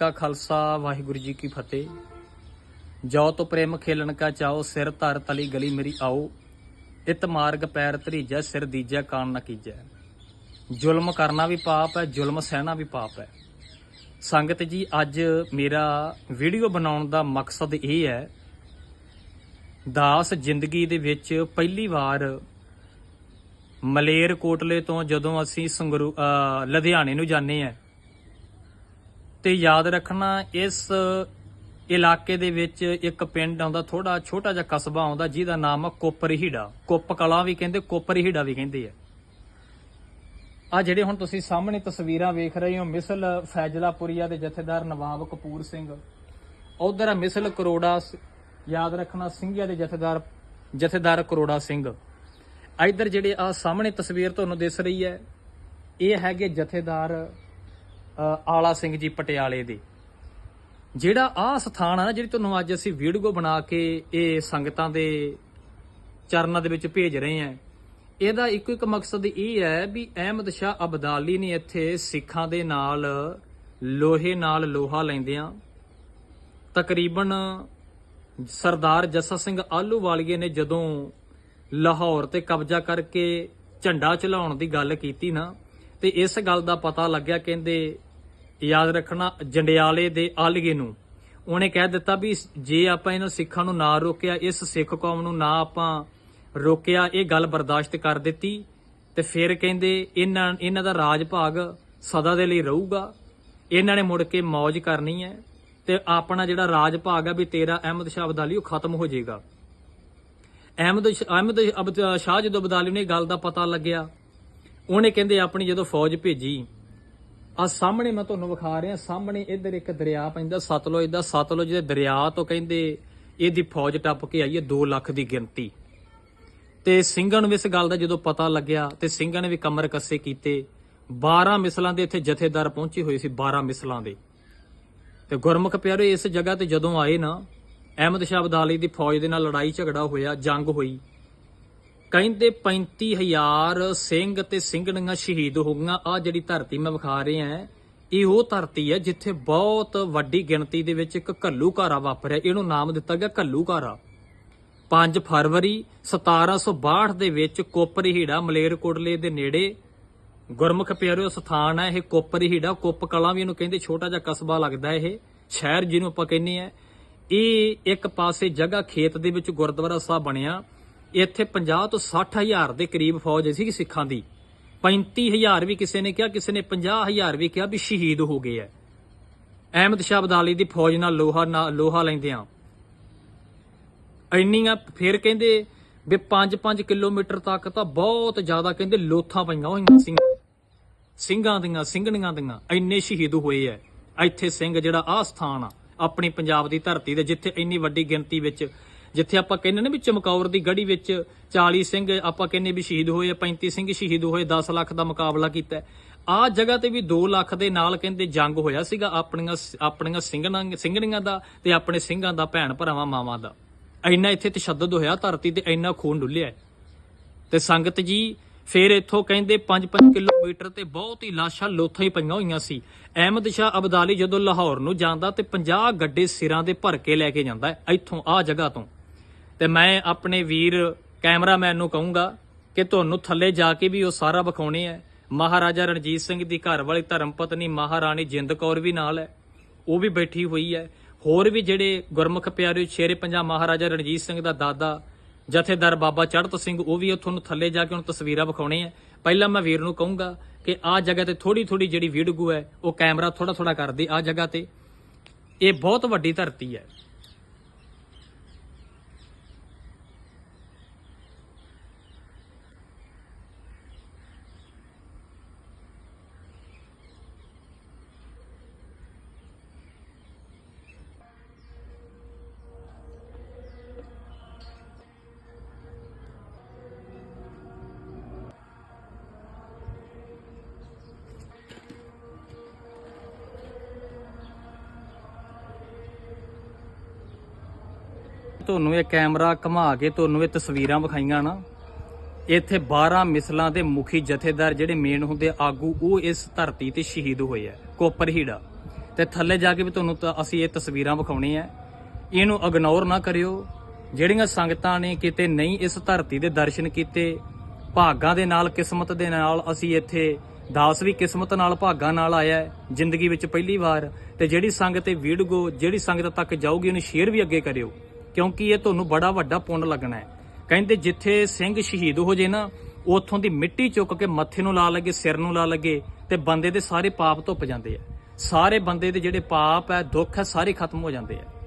ਕਾ ਖਾਲਸਾ, ਵਾਹਿਗੁਰੂ ਜੀ ਕੀ ਫਤਿਹ। ਜੋ ਤੋ ਪ੍ਰੇਮ ਖੇਲਣ ਕਾ ਚਾਓ, ਸਿਰ ਧਰ ਤਲੀ ਗਲੀ ਮੇਰੀ ਆਓ। ਇਤ ਮਾਰਗ ਪੈਰ ਧਰੀਜੈ, ਸਿਰ ਦੀਜੈ, ਕਾਨ ਨਾ ਕੀਜੈ। ਜ਼ੁਲਮ ਕਰਨਾ ਵੀ ਪਾਪ ਹੈ, ਜ਼ੁਲਮ ਸਹਿਣਾ ਵੀ ਪਾਪ ਹੈ। ਸੰਗਤ ਜੀ, ਅੱਜ ਮੇਰਾ ਵੀਡੀਓ ਬਣਾਉਣ ਦਾ ਮਕਸਦ ਇਹ ਹੈ, ਦਾਸ ਜ਼ਿੰਦਗੀ ਦੇ ਵਿੱਚ ਪਹਿਲੀ ਵਾਰ ਮਲੇਰ ਕੋਟਲੇ ਤੋਂ ਜਦੋਂ ਅਸੀਂ ਸੰਗਰੂ ਲੁਧਿਆਣੇ ਨੂੰ ਜਾਂਦੇ ਆ ਤੇ ਯਾਦ ਰੱਖਣਾ, ਇਸ ਇਲਾਕੇ ਦੇ ਵਿੱਚ ਇੱਕ ਪਿੰਡ ਆਉਂਦਾ ਥੋੜਾ ਛੋਟਾ ਜਿਹਾ ਕਸਬਾ ਆਉਂਦਾ, ਜਿਹਦਾ ਨਾਮ ਆ ਕੋਪਰਹੀੜਾ। ਕੁੱਪ ਕਲਾਂ ਵੀ ਕਹਿੰਦੇ, ਕੋਪਰਹੀੜਾ ਵੀ ਕਹਿੰਦੇ ਆ। ਆ ਜਿਹੜੇ ਹੁਣ ਤੁਸੀਂ ਸਾਹਮਣੇ ਤਸਵੀਰਾਂ ਵੇਖ ਰਹੇ ਹੋ, ਮਿਸਲ ਫੈਜ਼ਲਾਪੁਰੀਆ ਦੇ ਜਥੇਦਾਰ ਨਵਾਬ ਕਪੂਰ ਸਿੰਘ। ਉਧਰ ਆ ਮਿਸਲ ਕਰੋੜਾ ਯਾਦ ਰੱਖਣਾ, ਸਿੰਘਿਆ ਦੇ ਜਥੇਦਾਰ ਜਥੇਦਾਰ ਕਰੋੜਾ ਸਿੰਘ। ਇਧਰ ਜਿਹੜੇ ਆ ਸਾਹਮਣੇ ਤਸਵੀਰ ਤੁਹਾਨੂੰ ਦਿਸ ਰਹੀ ਹੈ, ਇਹ ਹੈਗੇ ਜਥੇਦਾਰ ਆਲਾ ਸਿੰਘ ਜੀ ਪਟਿਆਲੇ ਦੇ। ਜਿਹੜਾ ਆਹ ਸਥਾਨ ਆ ਨਾ, ਜਿਹੜੀ ਤੁਹਾਨੂੰ ਅੱਜ ਅਸੀਂ ਵੀਡੀਓ ਬਣਾ ਕੇ ਇਹ ਸੰਗਤਾਂ ਦੇ ਚਰਨਾਂ ਦੇ ਵਿੱਚ ਭੇਜ ਰਹੇ ਹਾਂ ਇਹਦਾ ਇੱਕੋ ਇੱਕ ਮਕਸਦ ਇਹ ਹੈ ਵੀ ਅਹਿਮਦ ਸ਼ਾਹ ਅਬਦਾਲੀ ਨੇ ਇੱਥੇ ਸਿੱਖਾਂ ਦੇ ਨਾਲ ਲੋਹੇ ਨਾਲ ਲੋਹਾ ਲੈਂਦਿਆਂ ਤਕਰੀਬਨ ਸਰਦਾਰ ਜੱਸਾ ਸਿੰਘ ਆਲੂਵਾਲੀਏ ਨੇ ਜਦੋਂ ਲਾਹੌਰ ਤੇ ਕਬਜ਼ਾ ਕਰਕੇ ਝੰਡਾ ਚਲਾਉਣ ਦੀ ਗੱਲ ਕੀਤੀ ਨਾ ਤੇ ਇਸ ਗੱਲ ਦਾ ਪਤਾ ਲੱਗਿਆ ਕਹਿੰਦੇ, ਯਾਦ ਰੱਖਣਾ ਜੰਡਿਆਲੇ ਦੇ ਆਲਗੇ ਨੂੰ। ਉਹਨੇ ਕਹਿ ਦਿੱਤਾ ਵੀ ਜੇ ਆਪਾਂ ਇਹਨਾਂ ਸਿੱਖਾਂ ਨੂੰ ਨਾ ਰੋਕਿਆ, ਇਸ ਸਿੱਖ ਕੌਮ ਨੂੰ ਨਾ ਆਪਾਂ ਰੋਕਿਆ, ਇਹ ਗੱਲ ਬਰਦਾਸ਼ਤ ਕਰ ਦਿੱਤੀ। ਤੇ ਫਿਰ ਕਹਿੰਦੇ, ਇਹਨਾਂ ਇਹਨਾਂ ਦਾ ਰਾਜ ਭਾਗ ਸਦਾ ਦੇ ਲਈ ਰਹੂਗਾ। ਇਹਨਾਂ ਨੇ ਮੁੜ ਕੇ ਮौज ਕਰਨੀ ਹੈ ਤੇ ਆਪਣਾ ਜਿਹੜਾ ਰਾਜ ਭਾਗ ਹੈ ਵੀ ਤੇਰਾ ਅਹਿਮਦ ਸ਼ਾਹ ਅਬਦਾਲੀ, ਉਹ ਖਤਮ ਹੋ ਜਾਏਗਾ। ਅਹਿਮਦ ਸ਼- ਅਹਿਮਦ ਅਬਦ- ਸ਼ਾਹ ਜਦੋਂ ਅਬਦਾਲੀ ਨੇ ਗੱਲ ਦਾ ਪਤਾ ਲੱਗਿਆ ਉਹਨੇ ਕਹਿੰਦੇ, ਆਪਣੀ ਜਦੋਂ ਫੌਜ ਭੇਜੀ ਆ ਸਾਹਮਣੇ ਮੈਂ ਤੁਹਾਨੂੰ ਵਿਖਾ ਰਿਹਾ, ਸਾਹਮਣੇ ਇੱਧਰ ਇੱਕ ਦਰਿਆ ਪੈਂਦਾ, ਸਤਲੁਜ ਦਾ, ਸਤਲੁਜ ਦੇ ਦਰਿਆ ਤੋਂ ਕਹਿੰਦੇ, ਇਹਦੀ ਫੌਜ ਟੱਪ ਕੇ ਆਈ ਹੈ 2 ਲੱਖ ਦੀ ਗਿਣਤੀ। ਤੇ ਸਿੰਘਾਂ ਨੂੰ ਇਸ ਗੱਲ ਦਾ ਜਦੋਂ ਪਤਾ ਲੱਗਿਆ ਤੇ ਸਿੰਘਾਂ ਨੇ ਵੀ ਕਮਰ ਕੱਸੇ ਕੀਤੇ 12 ਮਿਸਲਾਂ ਦੇ ਇੱਥੇ ਜਥੇਦਾਰ ਪਹੁੰਚੇ ਹੋਏ ਸੀ 12 ਮਿਸਲਾਂ ਦੇ। ਤੇ ਗੁਰਮੁਖ ਪਿਆਰੇ, ਇਸ ਜਗ੍ਹਾ ਤੇ ਜਦੋਂ ਆਏ ਨਾ, ਅਹਿਮਦ ਸ਼ਾਹ ਅਬਦਾਲੀ ਦੀ ਫੌਜ ਦੇ ਨਾਲ ਲੜਾਈ ਝਗੜਾ ਹੋਇਆ, ਜੰਗ ਹੋਈ। ਕਹਿੰਦੇ 35000 ਸਿੰਘ ਤੇ ਸਿੰਘਣੀਆਂ ਸ਼ਹੀਦ ਹੋ ਗਈਆਂ। ਆ ਜਿਹੜੀ ਧਰਤੀ ਮੈਂ ਵਿਖਾ ਰਿਹਾ ਇਹ ਉਹ ਧਰਤੀ ਹੈ ਜਿੱਥੇ ਬਹੁਤ ਵੱਡੀ ਗਿਣਤੀ ਦੇ ਵਿੱਚ ਇੱਕ ਘੱਲੂ ਘਾਰਾ ਵਾਪਰਿਆ। ਇਹਨੂੰ ਨਾਮ ਦਿੱਤਾ ਗਿਆ ਘੱਲੂ ਘਾਰਾ 5 ਫਰਵਰੀ 1762 ਦੇ ਵਿੱਚ ਕੋਪਰਹੀੜਾ ਮਲੇਰਕੋਟਲੇ ਦੇ ਨੇੜੇ ਗੁਰਮੁਖ ਪਿਆਰਿਓ ਸਥਾਨ ਹੈ। ਇਹ ਕੋਪਰਹੀੜਾ ਕੁੱਪ ਕਲਾਂ ਵੀ ਇਹਨੂੰ ਕਹਿੰਦੇ, ਛੋਟਾ ਜਿਹਾ ਕਸਬਾ ਲੱਗਦਾ ਇਹ, ਸ਼ਹਿਰ ਜਿਹਨੂੰ ਆਪਾਂ ਕਹਿੰਦੇ ਆ ਇਹ ਇੱਕ ਪਾਸੇ ਜਗ੍ਹਾ ਖੇਤ ਦੇ ਵਿੱਚ ਗੁਰਦੁਆਰਾ ਸਾਹਿਬ ਬਣਿਆ। ਇੱਥੇ 50 ਤੋਂ 60 ਹਜ਼ਾਰ ਦੇ ਕਰੀਬ ਫੌਜ ਸੀ ਸਿੱਖਾਂ ਦੀ। 35 ਹਜ਼ਾਰ ਵੀ ਕਿਸੇ ਨੇ ਕਿਹਾ, ਕਿਸੇ ਨੇ 50 ਹਜ਼ਾਰ ਵੀ ਕਿਹਾ ਵੀ ਸ਼ਹੀਦ ਹੋ ਗਏ ਐ ਅਹਿਮਦ ਸ਼ਾਹ ਅਬਦਾਲੀ ਦੀ ਫੌਜ ਨਾਲ ਲੋਹਾ ਨਾਲ ਲੋਹਾ ਲੈਂਦੇ ਆ। ਇੰਨੀਆਂ ਫਿਰ ਕਹਿੰਦੇ ਵੀ 5-5 ਕਿਲੋਮੀਟਰ ਤੱਕ ਤਾਂ ਬਹੁਤ ਜ਼ਿਆਦਾ ਕਹਿੰਦੇ ਲੋਥਾਂ ਪਈਆਂ ਹੋਈਆਂ ਸਿੰਘ ਸਿੰਘਾਂ ਦੀਆਂ, ਸਿੰਘਣੀਆਂ ਦੀਆਂ ਇੰਨੇ ਸ਼ਹੀਦ ਹੋਏ ਐ ਇੱਥੇ ਸਿੰਘ ਜਿਹੜਾ ਆ ਸਥਾਨ ਆ, ਆਪਣੀ ਪੰਜਾਬ ਦੀ ਧਰਤੀ ਦੇ ਜਿੱਥੇ ਇੰਨੀ ਵੱਡੀ ਗਿਣਤੀ ਵਿੱਚ ਜਿੱਥੇ ਆਪਾਂ ਕਹਿੰਦੇ ਨੇ ਵੀ ਚਮਕੌਰ ਦੀ ਗੜੀ ਵਿੱਚ 40 ਸਿੰਘ, ਆਪਾਂ ਕਹਿੰਦੇ ਵੀ ਸ਼ਹੀਦ ਹੋਏ ਆ 35 ਸਿੰਘ ਸ਼ਹੀਦ ਹੋਏ 10 ਲੱਖ ਦਾ ਮੁਕਾਬਲਾ ਕੀਤਾ ਆ ਜਗ੍ਹਾ ਤੇ ਵੀ 2 ਲੱਖ ਦੇ ਨਾਲ ਕਹਿੰਦੇ ਜੰਗ ਹੋਇਆ ਸੀਗਾ, ਆਪਣੀਆਂ ਆਪਣੀਆਂ ਸਿੰਘਣਾਂ, ਸਿੰਘਣੀਆਂ ਦਾ ਤੇ ਆਪਣੇ ਸਿੰਘਾਂ ਦਾ, ਭੈਣ ਭਰਾਵਾਂ, ਮਾਵਾਂ ਦਾ। ਇੰਨਾ ਇੱਥੇ ਤਸ਼ੱਦਦ ਹੋਇਆ, ਧਰਤੀ ਤੇ ਇੰਨਾ ਖੂਨ ਡੁੱਲਿਆ ਹੈ। ਤੇ ਸੰਗਤ ਜੀ, ਫਿਰ ਇੱਥੋਂ ਕਹਿੰਦੇ 5-5 ਕਿਲੋਮੀਟਰ ਤੇ ਬਹੁਤ ਹੀ ਲਾਸ਼ਾਂ ਲੋਥਾਂ ਹੀ ਪਈਆਂ ਹੋਈਆਂ ਸੀ। ਅਹਿਮਦ ਸ਼ਾਹ ਅਬਦਾਲੀ ਜਦੋਂ ਲਾਹੌਰ ਨੂੰ ਜਾਂਦਾ ਤੇ 50 ਗੱਡੇ ਸਿਰਾਂ ਦੇ ਭਰ ਕੇ ਲੈ ਕੇ ਜਾਂਦਾ ਇੱਥੋਂ ਆ ਜਗ੍ਹਾ ਤੋਂ। ਤੇ ਮੈਂ ਆਪਣੇ ਵੀਰ ਕੈਮਰਾਮੈਨ ਨੂੰ ਕਹੂੰਗਾ ਕਿ ਤੁਹਾਨੂੰ ਥੱਲੇ ਜਾ ਕੇ ਵੀ ਉਹ ਸਾਰਾ ਵਿਖਾਉਣੇ ਹੈ। ਮਹਾਰਾਜਾ ਰਣਜੀਤ ਸਿੰਘ ਦੀ ਘਰ ਵਾਲੀ ਧਰਮ ਪਤਨੀ ਮਹਾਰਾਣੀ ਜਿੰਦ ਕੌਰ ਵੀ ਨਾਲ ਹੈ। ਉਹ ਵੀ ਬੈਠੀ ਹੋਈ ਹੈ। ਹੋਰ ਵੀ ਜਿਹੜੇ ਗੁਰਮੁਖ ਪਿਆਰੇ ਸ਼ੇਰੇ ਪੰਜਾਬ ਮਹਾਰਾਜਾ ਰਣਜੀਤ ਸਿੰਘ ਦਾ ਦਾਦਾ, ਜਥੇਦਾਰ ਬਾਬਾ ਚੜਤ ਸਿੰਘ, ਉਹ ਵੀ ਉੱਥੋਂ ਨੂੰ ਥੱਲੇ ਜਾ ਕੇ ਹੁਣ ਤਸਵੀਰਾਂ ਵਿਖਾਉਣੇ ਆ ਪਹਿਲਾਂ ਮੈਂ ਵੀਰ ਨੂੰ ਕਹੂੰਗਾ ਕਿ ਆਹ ਜਗ੍ਹਾ ਤੇ ਥੋੜੀ ਥੋੜੀ ਜਿਹੜੀ ਵੀਡੀਓ ਹੈ, ਉਹ ਕੈਮਰਾ ਥੋੜਾ ਥੋੜਾ ਕਰਦੇ ਆਹ ਜਗ੍ਹਾ ਤੇ। ਇਹ ਬਹੁਤ ਵੱਡੀ ਧਰਤੀ ਹੈ। ਤੁਹਾਨੂੰ ਇਹ ਕੈਮਰਾ ਘੁਮਾ ਕੇ ਤੁਹਾਨੂੰ ਇਹ ਤਸਵੀਰਾਂ ਵਿਖਾਈਆਂ ਨਾ, ਇੱਥੇ 12 ਮਿਸਲਾਂ ਦੇ ਮੁਖੀ ਜਥੇਦਾਰ ਜਿਹੜੇ ਮੇਨ ਹੁੰਦੇ ਆਗੂ, ਉਹ ਇਸ ਧਰਤੀ ਤੇ ਸ਼ਹੀਦ ਹੋਏ ਆ ਕੋਪਰ ਹੀੜਾ ਤੇ ਥੱਲੇ ਜਾ ਕੇ ਵੀ ਤੁਹਾਨੂੰ ਅਸੀਂ ਇਹ ਤਸਵੀਰਾਂ ਵਿਖਾਉਣੀਆਂ ਇਹਨੂੰ ਇਗਨੋਰ ਨਾ ਕਰਿਓ। ਜਿਹੜੀਆਂ ਸੰਗਤਾਂ ਨੇ ਕਿਤੇ ਨਹੀਂ ਇਸ ਧਰਤੀ ਦੇ ਦਰਸ਼ਨ ਕੀਤੇ, ਭਾਗਾਂ ਦੇ ਨਾਲ, ਕਿਸਮਤ ਦੇ ਨਾਲ ਅਸੀਂ ਇੱਥੇ, ਦਾਸ ਵੀ ਕਿਸਮਤ ਨਾਲ, ਭਾਗਾਂ ਨਾਲ ਆਇਆ ਜ਼ਿੰਦਗੀ ਵਿੱਚ ਪਹਿਲੀ ਵਾਰ। ਤੇ ਜਿਹੜੀ ਸੰਗਤ ਇਹ ਵੀਡੀਓ ਜਿਹੜੀ ਸੰਗਤ ਤੱਕ ਜਾਊਗੀ, ਉਹਨੂੰ ਸ਼ੇਅਰ ਵੀ ਅੱਗੇ ਕਰਿਓ। ਕਿਉਂਕਿ ਇਹ ਤੁਹਾਨੂੰ ਬੜਾ ਵੱਡਾ ਪੁੰਨ ਲੱਗਣਾ ਹੈ। ਕਹਿੰਦੇ ਜਿੱਥੇ ਸਿੰਘ ਸ਼ਹੀਦ ਹੋ ਜੇ ਨਾ, ਉੱਥੋਂ ਦੀ ਮਿੱਟੀ ਚੁੱਕ ਕੇ ਮੱਥੇ ਨੂੰ ਲਾ ਲੱਗੇ, ਸਿਰ ਨੂੰ ਲਾ ਲੱਗੇ ਤੇ ਬੰਦੇ ਦੇ ਸਾਰੇ ਪਾਪ ਧੁੱਪ ਜਾਂਦੇ ਆ। ਸਾਰੇ ਬੰਦੇ ਦੇ ਜਿਹੜੇ ਪਾਪ ਹੈ, ਦੁੱਖ ਹੈ, ਸਾਰੇ ਖਤਮ ਹੋ ਜਾਂਦੇ ਆ।